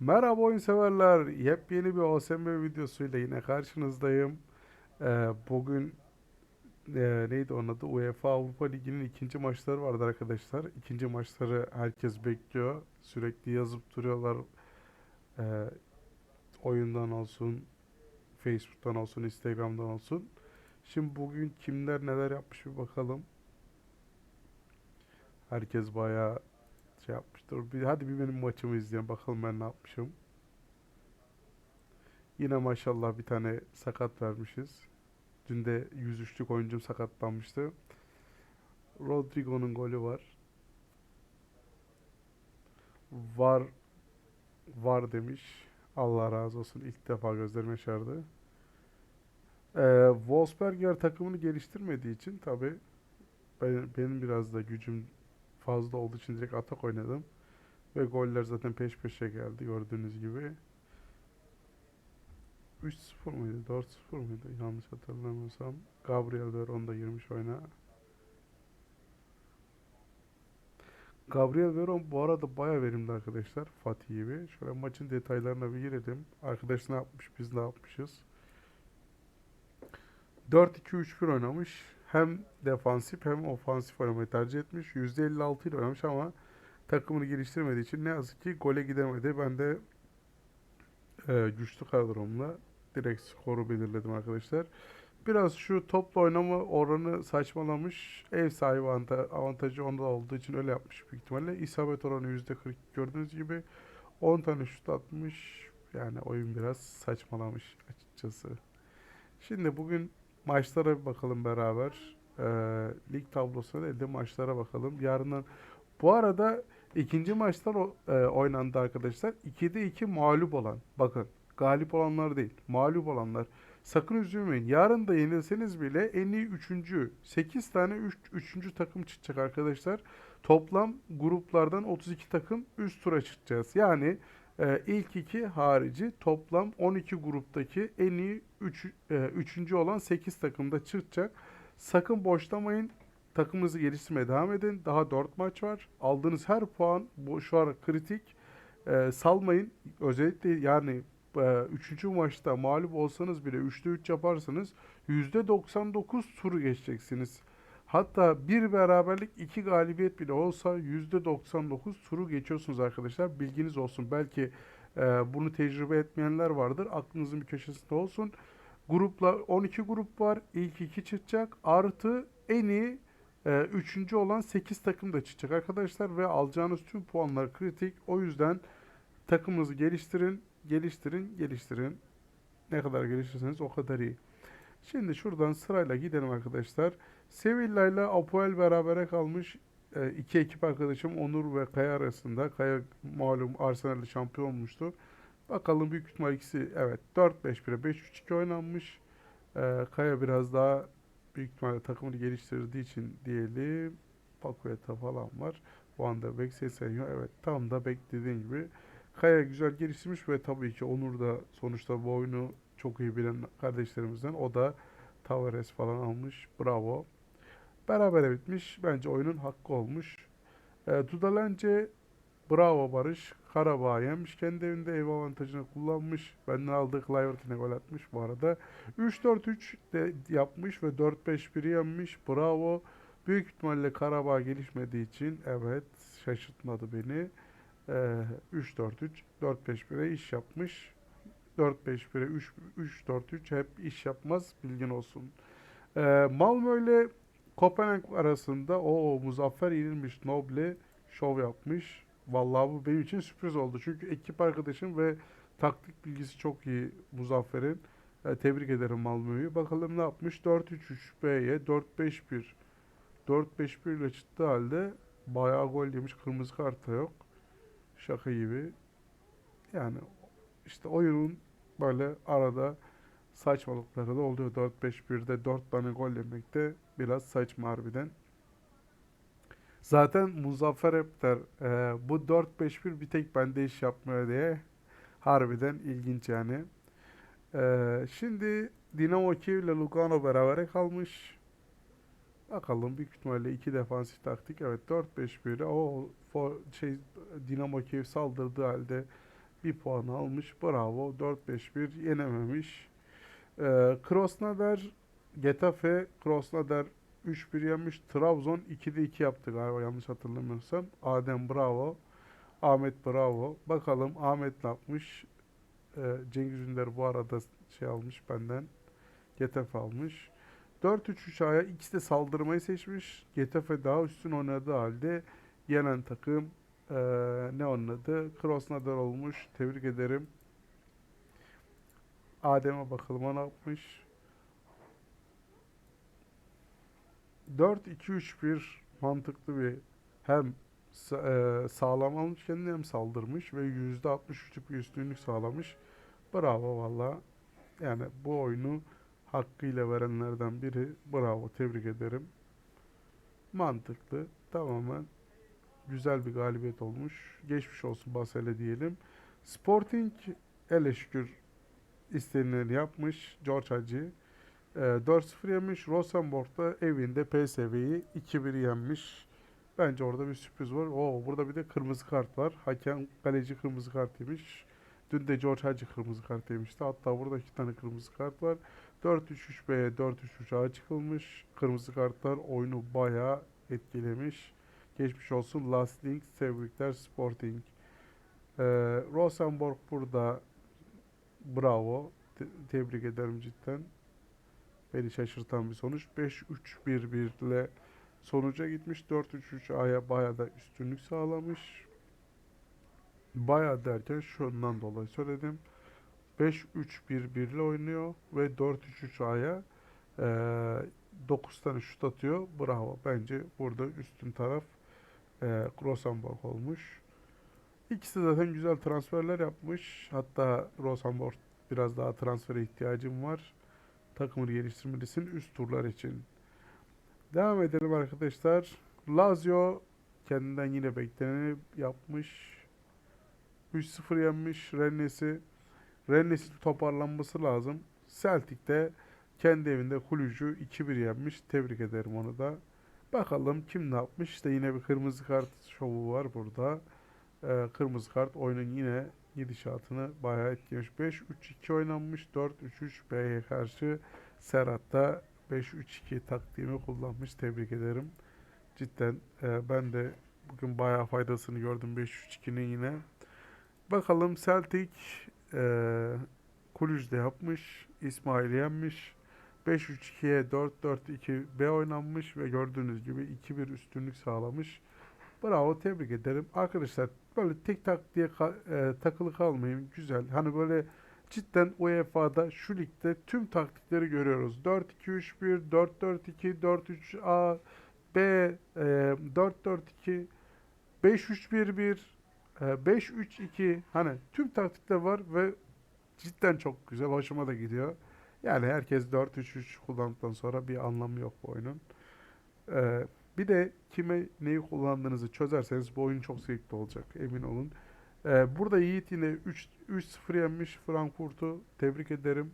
Merhaba oyun severler. Yepyeni bir OSM videosuyla yine karşınızdayım. Ee, bugün e, neydi onun adı? UEFA Avrupa Ligi'nin ikinci maçları vardı arkadaşlar. İkinci maçları herkes bekliyor. Sürekli yazıp duruyorlar. Ee, oyundan olsun, Facebook'tan olsun, Instagram'dan olsun. Şimdi bugün kimler neler yapmış bir bakalım. Herkes bayağı şey yapmıştır. Bir, hadi bir benim maçımı izleyelim. Bakalım ben ne yapmışım. Yine maşallah bir tane sakat vermişiz. Dün de 103'lük oyuncum sakatlanmıştı. Rodrigo'nun golü var. Var var demiş. Allah razı olsun. İlk defa gözlerim yaşardı. Ee, Wolfsberger takımını geliştirmediği için tabii ben, benim biraz da gücüm fazla olduğu için direkt atak oynadım. Ve goller zaten peş peşe geldi gördüğünüz gibi. 3-0 mıydı? 4-0 mıydı? Yanlış hatırlamıyorsam. Gabriel Veron da girmiş oyuna. Gabriel Veron bu arada baya verimli arkadaşlar. Fatih gibi. Şöyle maçın detaylarına bir girelim. Arkadaş ne yapmış, biz ne yapmışız. 4-2-3-1 oynamış. Hem defansif hem ofansif oynamayı tercih etmiş. %56 ile oynamış ama takımını geliştirmediği için ne yazık ki gole gidemedi. Ben de e, güçlü kadromla direkt skoru belirledim arkadaşlar. Biraz şu topla oynama oranı saçmalamış. Ev sahibi avanta- avantajı onda olduğu için öyle yapmış büyük ihtimalle. İsabet oranı %40 gördüğünüz gibi. 10 tane şut atmış. Yani oyun biraz saçmalamış açıkçası. Şimdi bugün maçlara bir bakalım beraber. Ee, lig tablosuna değil de maçlara bakalım. Yarından bu arada ikinci maçlar e, oynandı arkadaşlar. 2'de 2 mağlup olan. Bakın galip olanlar değil. Mağlup olanlar. Sakın üzülmeyin. Yarın da yenilseniz bile en iyi 3. 8 tane 3. üçüncü takım çıkacak arkadaşlar. Toplam gruplardan 32 takım üst tura çıkacağız. Yani e, ilk iki harici toplam 12 gruptaki en iyi 3. üçüncü olan 8 takımda çıkacak. Sakın boşlamayın. Takımınızı geliştirmeye devam edin. Daha 4 maç var. Aldığınız her puan bu şu an kritik. E, salmayın. Özellikle yani 3. maçta mağlup olsanız bile 3'te 3 yaparsanız %99 turu geçeceksiniz. Hatta bir beraberlik iki galibiyet bile olsa %99 turu geçiyorsunuz arkadaşlar. Bilginiz olsun. Belki e, bunu tecrübe etmeyenler vardır. Aklınızın bir köşesinde olsun. Grupla 12 grup var. İlk iki çıkacak. Artı en iyi e, üçüncü olan 8 takım da çıkacak arkadaşlar. Ve alacağınız tüm puanlar kritik. O yüzden takımınızı geliştirin, geliştirin, geliştirin. Ne kadar geliştirirseniz o kadar iyi. Şimdi şuradan sırayla gidelim arkadaşlar. Sevilla ile Apoel berabere kalmış. E, iki ekip arkadaşım Onur ve Kaya arasında. Kaya malum Arsenal'de şampiyon olmuştu. Bakalım büyük ihtimal ikisi evet 4-5-1'e 5-3-2 oynanmış. E, Kaya biraz daha büyük ihtimalle takımını geliştirdiği için diyelim. Paqueta falan var. Van de Beek, Sesenyo evet tam da beklediğin gibi. Kaya güzel geliştirmiş ve tabii ki Onur da sonuçta bu oyunu çok iyi bilen kardeşlerimizden. O da Tavares falan almış. Bravo. Berabere bitmiş. Bence oyunun hakkı olmuş. E, Dudalence bravo Barış. Karabağ yemiş. Kendi evinde ev avantajını kullanmış. Benden aldığı Clivert'ine gol atmış bu arada. 3-4-3 de yapmış ve 4-5-1'i yenmiş. Bravo. Büyük ihtimalle Karabağ gelişmediği için evet şaşırtmadı beni. Ee, 3-4-3, 4-5-1'e iş yapmış. 4-5-1'e 3 3-4-3 hep iş yapmaz bilgin olsun. Ee, Malmö ile Kopenhag arasında o Muzaffer yenilmiş Noble şov yapmış. Vallahi bu benim için sürpriz oldu. Çünkü ekip arkadaşım ve taktik bilgisi çok iyi Muzaffer'in. Ee, tebrik ederim Malmö'yü. Bakalım ne yapmış? 4-3-3-B'ye 4-5-1 4-5-1 ile çıktığı halde bayağı gol yemiş. Kırmızı kart da yok. Şaka gibi. Yani işte oyunun böyle arada saçmalıkları da oluyor. 4-5-1'de 4 tane gol yemek de biraz saçma harbiden. Zaten Muzaffer hep e, bu 4-5-1 bir tek bende iş yapmıyor diye. Harbiden ilginç yani. E, şimdi Dinamo Kiev ile Lugano berabere kalmış. Bakalım büyük ihtimalle iki defansif taktik. Evet 4-5-1 o for, şey Dinamo Kiev saldırdığı halde bir puan almış. Bravo. 4-5-1 yenememiş. Ee, Krosnader Getafe Krosnader 3-1 yenmiş. Trabzon 2'de 2 yaptı galiba yanlış hatırlamıyorsam. Adem bravo. Ahmet bravo. Bakalım Ahmet ne yapmış? Ee, Cengiz Ünder bu arada şey almış benden. Getafe almış. 4-3-3 aya ikisi de saldırmayı seçmiş. Getafe daha üstün oynadığı halde yenen takım eee, ne oynadı? Krosnader olmuş. Tebrik ederim. Adem'e bakalım ne yapmış. 4-2-3-1 mantıklı bir hem eee, sağlam almış kendini hem saldırmış ve %63'lük bir üstünlük sağlamış. Bravo valla. Yani bu oyunu hakkıyla verenlerden biri. Bravo, tebrik ederim. Mantıklı, tamamen güzel bir galibiyet olmuş. Geçmiş olsun Basele diyelim. Sporting ele şükür istenileni yapmış. George Hagi. Ee, 4-0 yenmiş. Rosenborg da evinde PSV'yi 2-1 yenmiş. Bence orada bir sürpriz var. Oo, burada bir de kırmızı kart var. Hakem kaleci kırmızı kart yemiş. Dün de George Hagi kırmızı kart yemişti. Hatta burada iki tane kırmızı kart var. 4-3-3B'ye 4-3-3A'ya çıkılmış. Kırmızı kartlar oyunu bayağı etkilemiş. Geçmiş olsun Lasting, tebrikler Sporting. Ee, Rosenborg burada bravo. Te- tebrik ederim cidden. Beni şaşırtan bir sonuç. 5-3-1-1 ile sonuca gitmiş. 4-3-3A'ya bayağı da üstünlük sağlamış. Bayağı derken şundan dolayı söyledim. 5-3-1-1 ile oynuyor ve 4-3-3-A'ya 9 tane şut atıyor. Bravo. Bence burada üstün taraf e, Rosenborg olmuş. İkisi zaten güzel transferler yapmış. Hatta Rosenborg biraz daha transfere ihtiyacım var. Takımını geliştirmelisin üst turlar için. Devam edelim arkadaşlar. Lazio kendinden yine bekleneni yapmış. 3-0 yenmiş Rennes'i. Rennes'in toparlanması lazım. Celtic de kendi evinde Kulücü 2-1 yenmiş. Tebrik ederim onu da. Bakalım kim ne yapmış. İşte yine bir kırmızı kart şovu var burada. Ee, kırmızı kart oyunun yine gidişatını bayağı etkilemiş. 5-3-2 oynanmış. 4-3-3 B'ye karşı Serhat da 5-3-2 taktiğimi kullanmış. Tebrik ederim. Cidden e, ben de bugün bayağı faydasını gördüm 5-3-2'nin yine. Bakalım Celtic e, Kulüc'de yapmış. İsmail yenmiş. 5-3-2'ye 4-4-2 B oynanmış ve gördüğünüz gibi 2-1 üstünlük sağlamış. Bravo tebrik ederim. Arkadaşlar böyle tek tak diye e, takılı kalmayın. Güzel. Hani böyle cidden UEFA'da şu ligde tüm taktikleri görüyoruz. 4-2-3-1, 4-4-2, 4-3-A, B, e, 4-4-2, 5-3-1-1, e, 5-3-2 hani tüm taktikler var ve cidden çok güzel. Hoşuma da gidiyor. Yani herkes 4-3-3 kullandıktan sonra bir anlamı yok bu oyunun. Ee, bir de kime neyi kullandığınızı çözerseniz bu oyun çok zevkli olacak emin olun. Ee, burada Yiğit yine 3 3-0 yenmiş Frankfurt'u. Tebrik ederim.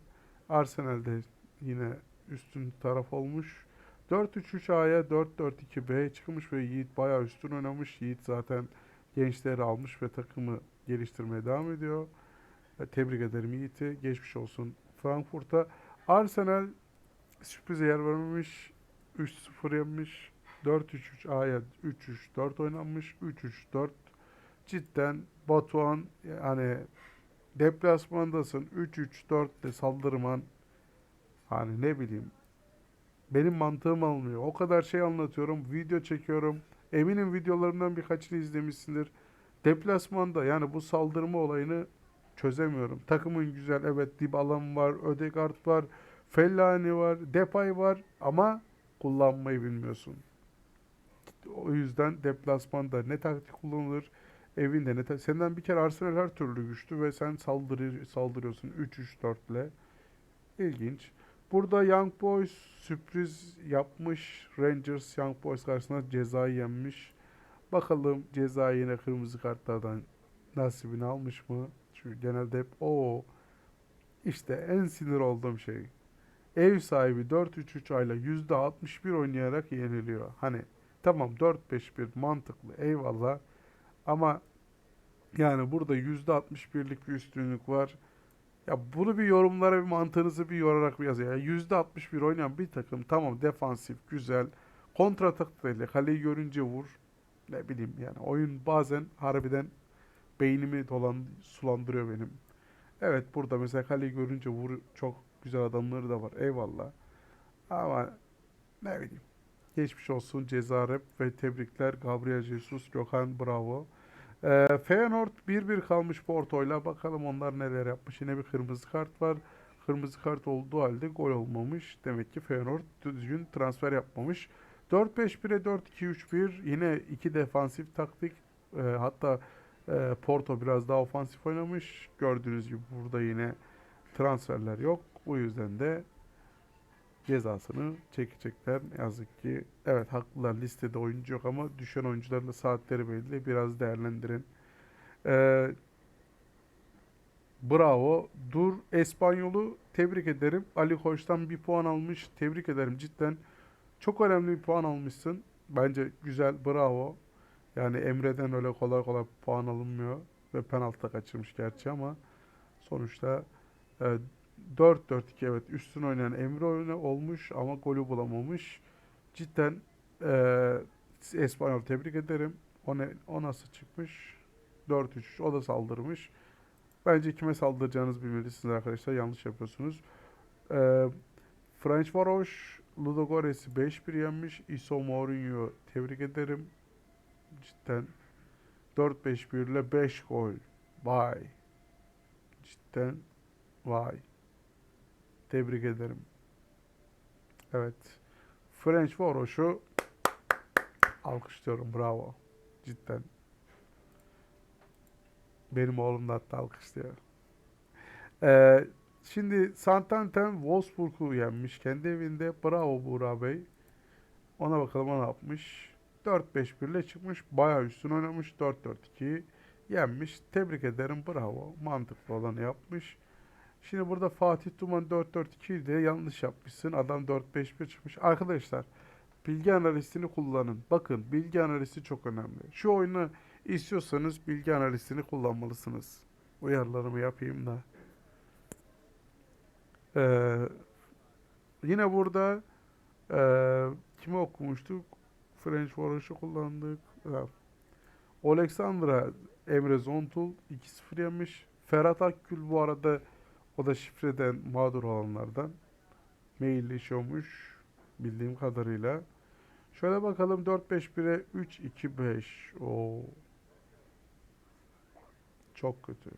Arsenal'de yine üstün taraf olmuş. 4-3-3A'ya 4-4-2B'ye çıkmış ve Yiğit bayağı üstün oynamış. Yiğit zaten gençleri almış ve takımı geliştirmeye devam ediyor. E, Tebrik ederim Yiğit'i. Geçmiş olsun Frankfurt'a. Arsenal sürprize yer vermemiş. 3-0 yenmiş. 4-3-3 A'ya 3-3-4 oynanmış. 3-3-4 cidden Batuhan yani deplasmandasın 3-3-4 de saldırman hani ne bileyim benim mantığım almıyor. O kadar şey anlatıyorum, video çekiyorum. Eminim videolarımdan birkaçını izlemişsindir. Deplasmanda yani bu saldırma olayını çözemiyorum. Takımın güzel evet Dybala'm var, Ödegaard var, Fellaini var, Depay var ama kullanmayı bilmiyorsun. O yüzden deplasmanda ne taktik kullanılır, evinde ne ta- senden bir kere Arsenal her türlü güçlü ve sen saldırı saldırıyorsun 3-3-4 ile. İlginç. Burada Young Boys sürpriz yapmış. Rangers Young Boys karşısında cezayı yenmiş. Bakalım ceza yine kırmızı kartlardan nasibini almış mı? Çünkü genelde hep o işte en sinir olduğum şey. Ev sahibi 4-3-3 ayla %61 oynayarak yeniliyor. Hani tamam 4-5-1 mantıklı eyvallah ama Yani burada %61'lik bir üstünlük var. Ya bunu bir yorumlara bir mantığınızı bir yorarak bir yazın. Ya %61 oynayan bir takım tamam defansif güzel. Kontrataklarıyla kaleyi görünce vur. Ne bileyim yani oyun bazen harbiden beynimi dolan sulandırıyor benim. Evet burada mesela kaleyi görünce vur çok güzel adamları da var. Eyvallah. Ama ne bileyim. Geçmiş olsun Ceza Rep ve tebrikler Gabriel Jesus, Gökhan bravo. Ee, Feyenoord 1-1 kalmış Porto'yla. Bakalım onlar neler yapmış. Yine bir kırmızı kart var. Kırmızı kart olduğu halde gol olmamış. Demek ki Feyenoord düzgün transfer yapmamış. 4-5-1'e 4-2-3-1. Yine iki defansif taktik. Ee, hatta e, Porto biraz daha ofansif oynamış. Gördüğünüz gibi burada yine transferler yok. Bu yüzden de cezasını çekecekler. Yazık ki. Evet haklılar listede oyuncu yok ama düşen oyuncuların da saatleri belli. Biraz değerlendirin. Ee, bravo. Dur Espanyol'u tebrik ederim. Ali Koç'tan bir puan almış. Tebrik ederim cidden. Çok önemli bir puan almışsın. Bence güzel. Bravo. Yani Emre'den öyle kolay kolay puan alınmıyor. Ve penaltı kaçırmış gerçi ama sonuçta e, 4-4-2 evet üstün oynayan Emre oyunu olmuş ama golü bulamamış. Cidden eee Espanyol tebrik ederim. O, ne, o nasıl çıkmış? 4-3-3 o da saldırmış. Bence kime saldıracağınızı bilmelisiniz arkadaşlar. Yanlış yapıyorsunuz. Eee French Varoş Ludogorets'i 5-1 yenmiş. Iso Mourinho tebrik ederim. Cidden 4-5-1 ile 5 gol. Vay. Cidden vay. Tebrik ederim. Evet. French Varoş'u alkışlıyorum. Bravo. Cidden. Benim oğlum da hatta alkışlıyor. Ee, şimdi Santanten Wolfsburg'u yenmiş kendi evinde. Bravo Buğra Bey. Ona bakalım o ne yapmış. 4-5-1 ile çıkmış. Bayağı üstün oynamış. 4-4-2'yi yenmiş. Tebrik ederim. Bravo. Mantıklı olanı yapmış. Şimdi burada Fatih Tuman 4-4-2 diye yanlış yapmışsın. Adam 4-5-1 çıkmış. Arkadaşlar bilgi analistini kullanın. Bakın bilgi analisti çok önemli. Şu oyunu istiyorsanız bilgi analistini kullanmalısınız. Uyarılarımı yapayım da. Ee, yine burada ee, kimi okumuştuk? French Warash'ı kullandık. Ha. Oleksandra Emre Zontul 2-0 yemiş. Ferhat Akgül bu arada o da şifreden mağdur olanlardan. Mailleşiyormuş bildiğim kadarıyla. Şöyle bakalım 4-5-1'e 3-2-5. Oo. Çok kötü.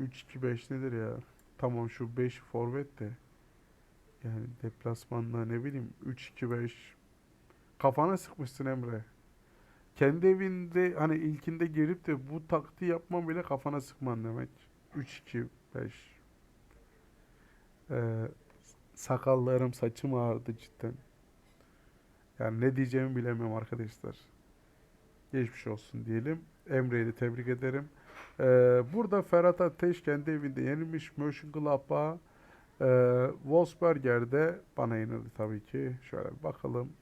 3-2-5 nedir ya? Tamam şu 5 forvet de. Yani deplasmanda ne bileyim 3-2-5. Kafana sıkmışsın Emre. Kendi evinde hani ilkinde girip de bu taktiği yapman bile kafana sıkman demek. 3-2-5. Ee, sakallarım, saçım ağrıdı cidden. Yani ne diyeceğimi bilemiyorum arkadaşlar. Geçmiş olsun diyelim. Emre'yi de tebrik ederim. Ee, burada Ferhat Ateş kendi evinde yenilmiş. Mönchengladbach ee, Wolfsberger'de bana yenildi tabii ki. Şöyle bir bakalım.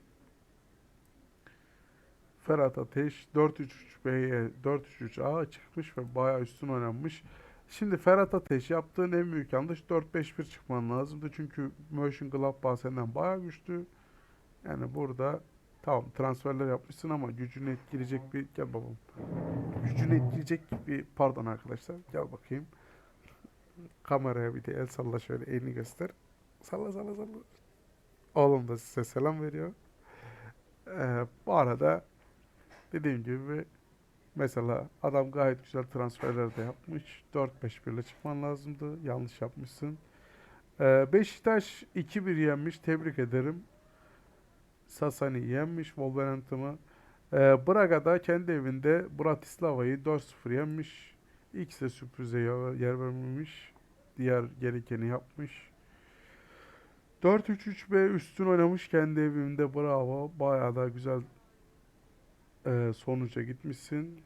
Ferhat Ateş 4-3-3B'ye 4-3-3A çıkmış ve bayağı üstün oynanmış. Şimdi Ferhat Ateş yaptığın en büyük yanlış 4-5-1 çıkman lazımdı. Çünkü Mönchengladbach senden bayağı güçlü. Yani burada tamam transferler yapmışsın ama gücünü etkileyecek bir gel babam. Gücünü etkileyecek bir pardon arkadaşlar gel bakayım. Kameraya bir de el salla şöyle elini göster. Salla salla salla. Oğlum da size selam veriyor. Ee, bu arada dediğim gibi Mesela adam gayet güzel transferler de yapmış. 4-5-1 ile çıkman lazımdı. Yanlış yapmışsın. Ee, Beşiktaş 2-1 yenmiş. Tebrik ederim. Sasani yenmiş Wolverhampton'ı. Ee, Braga'da kendi evinde Bratislava'yı 4-0 yenmiş. İkisi de sürprize yer vermemiş. Diğer gerekeni yapmış. 4-3-3-B üstün oynamış kendi evinde. Bravo. Bayağı da güzel e, sonuca gitmişsin.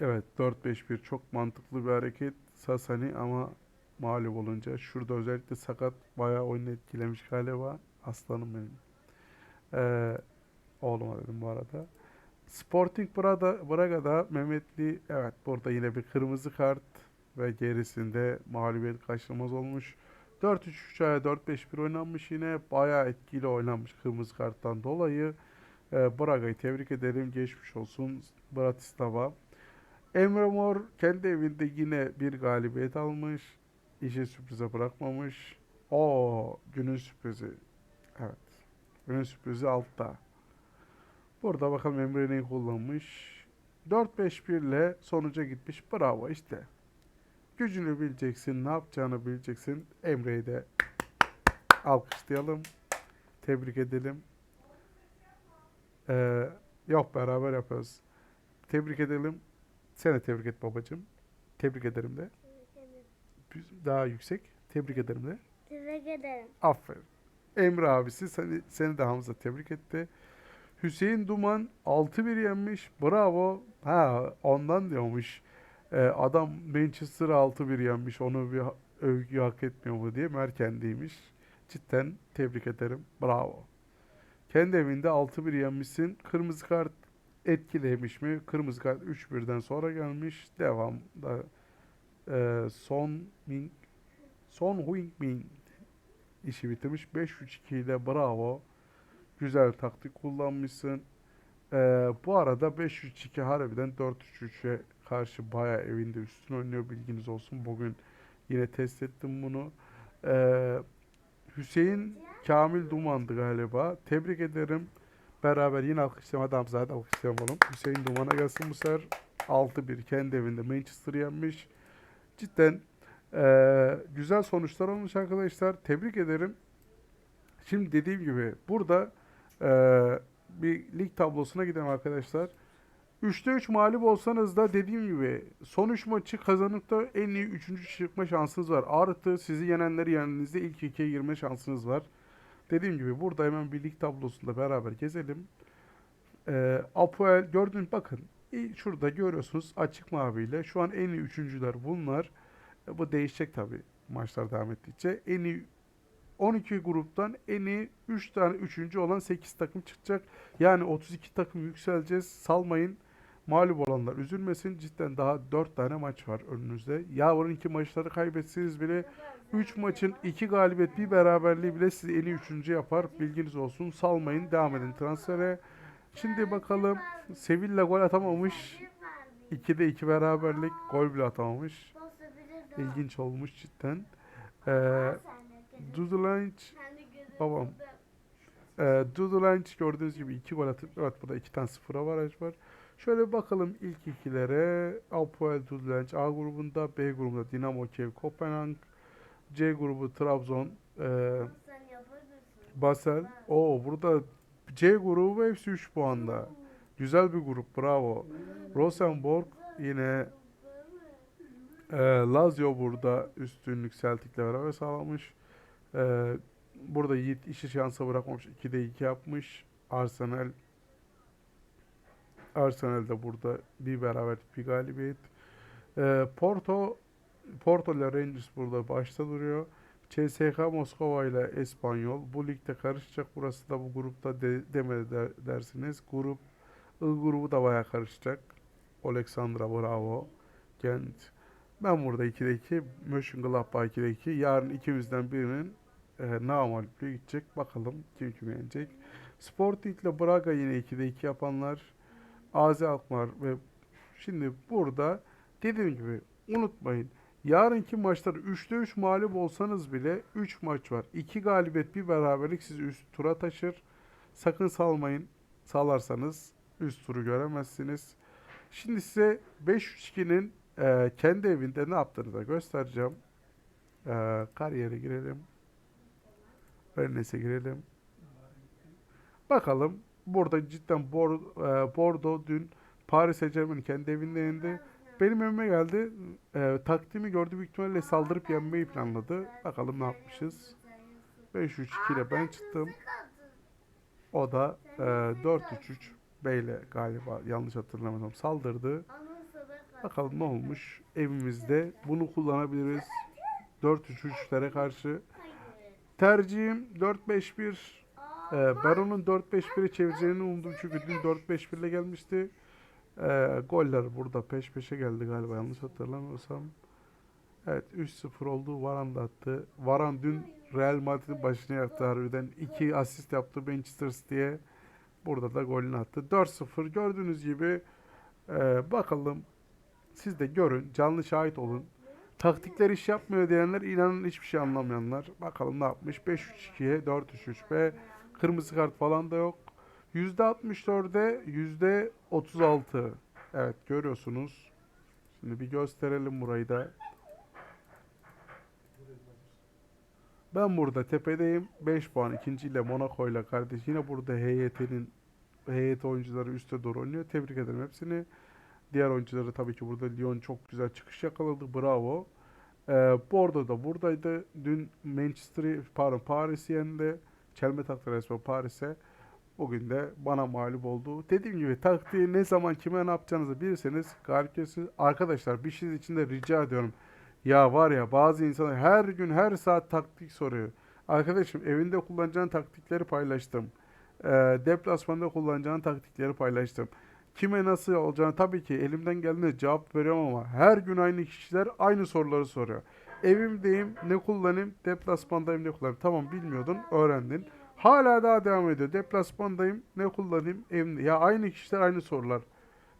Evet 4-5-1 çok mantıklı bir hareket. Sasani ama mağlup olunca. Şurada özellikle sakat bayağı oyunu etkilemiş galiba. Aslanım benim. Ee, oğluma dedim bu arada. Sporting Braga, Braga'da Mehmetli evet burada yine bir kırmızı kart ve gerisinde mağlubiyet kaçınılmaz olmuş. 4-3-3'e 4-5-1 oynanmış yine bayağı etkili oynanmış kırmızı karttan dolayı. Ee, Braga'yı tebrik ederim. Geçmiş olsun Bratislava. Emre Mor kendi evinde yine bir galibiyet almış. İşi sürprize bırakmamış. O günün sürprizi. Evet. Günün sürprizi altta. Burada bakalım Emre neyi kullanmış. 4-5-1 ile sonuca gitmiş. Bravo işte. Gücünü bileceksin, ne yapacağını bileceksin. Emre'yi de alkışlayalım. Tebrik edelim. Ee, yok beraber yapıyoruz. Tebrik edelim. Sen de tebrik et babacığım. Tebrik ederim de. Daha yüksek. Tebrik ederim de. Tebrik ederim. Aferin. Emre abisi seni, seni de Hamza tebrik etti. Hüseyin Duman 6-1 yenmiş. Bravo. Ha ondan diyormuş. Ee, adam Manchester 6-1 yenmiş. Onu bir övgü hak etmiyor mu diye Merken'deymiş. Cidden tebrik ederim. Bravo. Kendi evinde 6-1 yenmişsin. Kırmızı kart etkilemiş mi? Kırmızı kart 3-1'den sonra gelmiş. Devamda e, Son Min Son Heung-min işi bitirmiş. 5-3-2 ile bravo. Güzel taktik kullanmışsın. Ee, bu arada 5-3-2 harbiden 4-3-3'e karşı bayağı evinde üstün oynuyor bilginiz olsun. Bugün yine test ettim bunu. Ee, Hüseyin Kamil Duman'dı galiba. Tebrik ederim. Beraber yine alkışlayalım. Hadi alkışlayalım. Hüseyin Duman'a gelsin bu sefer. 6-1 kendi evinde Manchester'ı yenmiş. Cidden ee, güzel sonuçlar olmuş arkadaşlar. Tebrik ederim. Şimdi dediğim gibi burada ee, bir lig tablosuna gidelim arkadaşlar. 3'te 3 mağlup olsanız da dediğim gibi son 3 maçı kazanıp da en iyi 3. çıkma şansınız var. Artı sizi yenenleri yendiğinizde ilk 2'ye girme şansınız var. Dediğim gibi burada hemen bir lig tablosunda beraber gezelim. Ee, Apoel gördüğünüz bakın şurada görüyorsunuz açık maviyle şu an en iyi üçüncüler bunlar. E, Bu değişecek tabii maçlar devam ettikçe. En iyi 12 gruptan en iyi 3 tane üçüncü olan 8 takım çıkacak. Yani 32 takım yükseleceğiz. Salmayın. Mağlup olanlar üzülmesin. Cidden daha 4 tane maç var önünüzde. Yarın iki maçları kaybetseniz bile 3 maçın 2 galibiyet bir beraberliği bile sizi en iyi üçüncü yapar. Bilginiz olsun. Salmayın. Devam edin transfere. Şimdi bakalım. Sevilla gol atamamış. 2'de 2 beraberlik. Gol bile atamamış. İlginç olmuş cidden. Ee, Dudulanç babam. Ee, Dudulanç gördüğünüz gibi 2 gol atıp evet burada 2 tane sıfır avaraj var. Şöyle bakalım ilk ikilere. Apoel Dudulanç A grubunda, B grubunda Dinamo Kiev, Kopenhag, C grubu Trabzon, e, Basel. O burada C grubu hepsi 3 puanda. Güzel bir grup bravo. Rosenborg yine e, Lazio burada üstünlük Celtic'le beraber sağlamış. E, burada Yiğit işi şansa bırakmamış. 2'de 2 yapmış. Arsenal Arsenal de burada bir beraber bir galibiyet. E, Porto Porto ile Rangers burada başta duruyor. CSKA Moskova ile Espanyol. Bu ligde karışacak. Burası da bu grupta de, demedi der- dersiniz. Grup I grubu da bayağı karışacak. Alexandra Bravo. Gent. Ben burada 2'de 2. Mönchengladbach 2'de 2. Yarın ikimizden birinin e, namalüplüğü gidecek. Bakalım kim kimi yenecek. Sporting ile Braga yine 2'de 2 yapanlar. AZ Alkmaar ve şimdi burada dediğim gibi unutmayın. Yarınki maçlar 3'te 3 mağlup olsanız bile 3 maç var. 2 galibiyet bir beraberlik sizi üst tura taşır. Sakın salmayın. Salarsanız üst turu göremezsiniz. Şimdi size 5-3-2'nin e, kendi evinde ne yaptığını da göstereceğim. E, kariyere girelim. Örnese girelim. Bakalım. Burada cidden Bor, e, Bordeaux dün Paris Saint-Germain kendi evinde yendi. Benim önüme geldi. E, taktiğimi gördü. Büyük ihtimalle saldırıp yenmeyi planladı. Bakalım ne yapmışız. 5-3-2 ile ben çıktım. O da e, 4-3-3 Beyle galiba yanlış hatırlamadım saldırdı. Bakalım ne olmuş. Evimizde bunu kullanabiliriz. 4-3-3'lere karşı. Tercihim 4-5-1 Ee, ben onun 4-5-1'e çevireceğini umdum çünkü dün 4-5-1 ile gelmişti. Ee, goller burada peş peşe geldi galiba yanlış hatırlamıyorsam. Evet 3-0 oldu. Varan da attı. Varan dün Real Madrid'in başına yaktı harbiden. 2 asist yaptı Manchester City'ye. Burada da golünü attı. 4-0 gördüğünüz gibi e, bakalım siz de görün canlı şahit olun. Taktikler iş yapmıyor diyenler inanın hiçbir şey anlamayanlar. Bakalım ne yapmış. 5-3-2'ye 4-3-3 ve kırmızı kart falan da yok. %64'e %36. Evet görüyorsunuz. Şimdi bir gösterelim burayı da. Ben burada tepedeyim. 5 puan ikinciyle Monaco ile kardeş. Yine burada HYT'nin heyet oyuncuları üste doğru oynuyor. Tebrik ederim hepsini. Diğer oyuncuları tabii ki burada Lyon çok güzel çıkış yakaladı. Bravo. Ee, Bordeaux da buradaydı. Dün Manchester'ı pardon Paris'i yendi. Çelme taktı resmen Paris'e. Bugün de bana mağlup oldu. Dediğim gibi taktiği ne zaman kime ne yapacağınızı bilirseniz galip gelirsiniz. Arkadaşlar bir şey için de rica ediyorum. Ya var ya bazı insanlar her gün her saat taktik soruyor. Arkadaşım evinde kullanacağın taktikleri paylaştım. Ee, deplasmanda kullanacağın taktikleri paylaştım. Kime nasıl olacağını tabii ki elimden geldiğince cevap veriyorum ama her gün aynı kişiler aynı soruları soruyor. Evimdeyim ne kullanayım, deplasmandayım ne kullanayım. Tamam bilmiyordun, öğrendin. Hala daha devam ediyor. Deplasmandayım ne kullanayım, evimde. Ya aynı kişiler aynı sorular.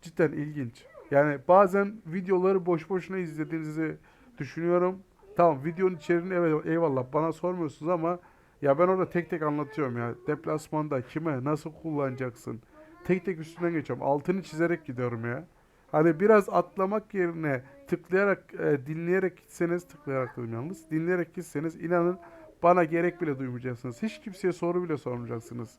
Cidden ilginç. Yani bazen videoları boş boşuna izlediğinizi düşünüyorum. Tamam videonun içeriğini evet eyvallah bana sormuyorsunuz ama ya ben orada tek tek anlatıyorum ya. Deplasmanda kime nasıl kullanacaksın? Tek tek üstünden geçiyorum. Altını çizerek gidiyorum ya. Hani biraz atlamak yerine tıklayarak, e, dinleyerek gitseniz, tıklayarak dedim yalnız, dinleyerek gitseniz inanın bana gerek bile duymayacaksınız. Hiç kimseye soru bile sormayacaksınız.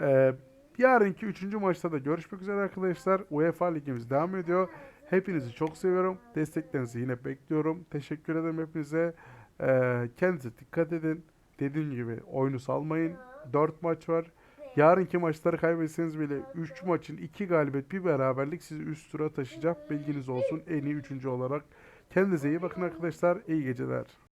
Ee, yarınki üçüncü maçta da görüşmek üzere arkadaşlar. UEFA ligimiz devam ediyor. Hepinizi çok seviyorum. Desteklerinizi yine bekliyorum. Teşekkür ederim hepinize. Ee, kendinize dikkat edin. Dediğim gibi oyunu salmayın. 4 maç var. Yarınki maçları kaybetseniz bile 3 maçın 2 galibiyet bir beraberlik sizi üst tura taşıyacak. Bilginiz olsun en iyi 3. olarak. Kendinize iyi bakın arkadaşlar. İyi geceler.